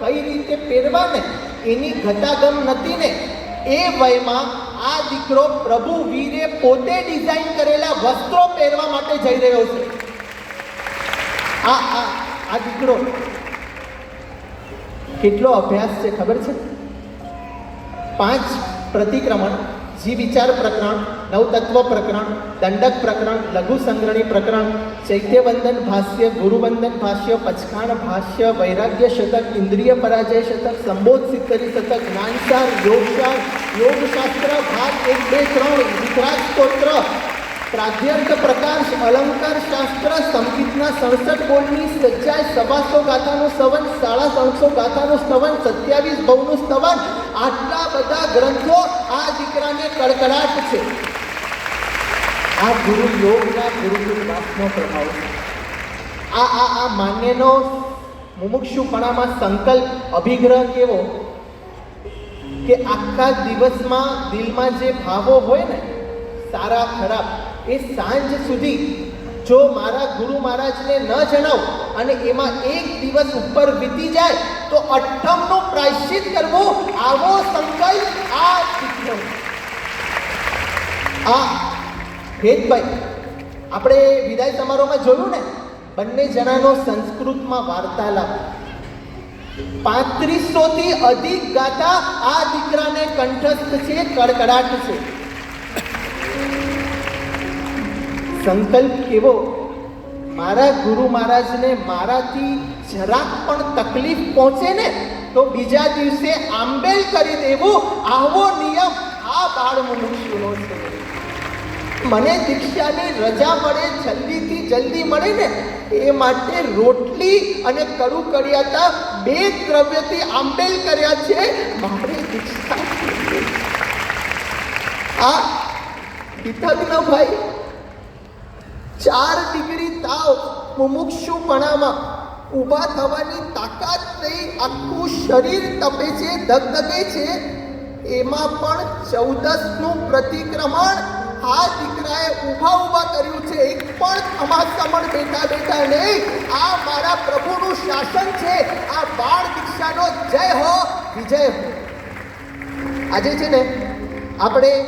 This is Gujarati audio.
કઈ રીતે પહેરવા ને એની ઘટાગમ નથી ને એ વયમાં આ દીકરો પ્રભુ વીરે પોતે ડિઝાઇન કરેલા વસ્ત્રો પહેરવા માટે જઈ રહ્યો છે. આ આ આ દીકરો. કેટલો અભ્યાસ છે, ખબર છે? પાંચ પ્રતિક્રમણ. વિચાર પ્રકરણ, નવતત્વ પ્રકરણ, દંડક પ્રકરણ, લઘુ સંગ્રહણી પ્રકરણ ચૈત્યવંદન ભાષ્ય ગુરુવંદન ભાષ્ય, પચખાણ ભાષ્ય, વૈરાગ્ય શતક, ઇન્દ્રિય પરાજય શતક, સંબોધ સિત્તરી શતક, જ્ઞાનસાર, યોગસાર, યોગશાસ્ત્ર, ભાગ એક, બે, ત્રણ વિતરાગ સ્તોત્ર પ્રાધ્યંત પ્રકાશ, અલંકાર શાસ્ત્ર, સંગીતના સડસઠ બોલની સજ્જાય સવાસો ગાથાનું સ્તવન સાડા ત્રણસો ગાથાનું સ્તવન સત્યાવીસ ભવનું સ્તવન આટલા બધા ગ્રંથો દીકરાને કડકડાટ છે. આ ગુરુ યોગના ગુરુકુલ વાસનો પ્રભાવ છે. આ આ આ માન્યનો મુમુક્ષુપણામાં સંકલ્પ, અભિગ્રહ કેવો કે આખા દિવસમાં દિલમાં જે ભાવો હોય ને, સારા, ખરાબ, એ સાંજ સુધી જો મારા ગુરુ મહારાજને ન જણાવ અને એમાં એક દિવસ ઉપર વીતી જાય, તો અઠ્ઠમનું પ્રાયશ્ચિત કરવું, આવો સંકલ્પ આ શીખ્યો આ ભેદભાઈ, આપણે વિદાય સમારોહમાં જોયું ને? બંને જણાનો સંસ્કૃતમાં વાર્તાલાપ. પાંત્રીસો થી અધિક ગાતા આ દીકરાને કંઠસ્થ છે, કડકડાટ છે. સંકલ્પ કેવો? મારા ગુરુ મહારાજને મારાથી જરાક પણ તકલીફ પહોંચે ને, તો બીજા દિવસે આંબેલ કરી દેવું, આવો નિયમ આ બાળ છે મને દીક્ષાની રજા મળે, જલ્દીથી જલ્દી મળે ને, એ માટે રોટલી અને કડું કડિયાતા બે દ્રવ્યથી આંબેલ કર્યા છે. મારે દીક્ષા આ પિતજ્ઞ ભાઈ ચાર ડિગ્રી તાવ મુમુક્ષુપણામાં ઊભા થવાની તાકાત નહીં, આખું શરીર તપે છે, ધગધગે છે. એમાં પણ ચૌદસનું પ્રતિક્રમણ આ દીકરાએ ઊભા ઊભા કર્યું છે. એક પણ ખમાસમણ બેઠા બેઠા નહીં. આ મારા પ્રભુનું શાસન છે. આ બાળ દીક્ષાનો જય હો. વિજય આજે છે ને, આપણે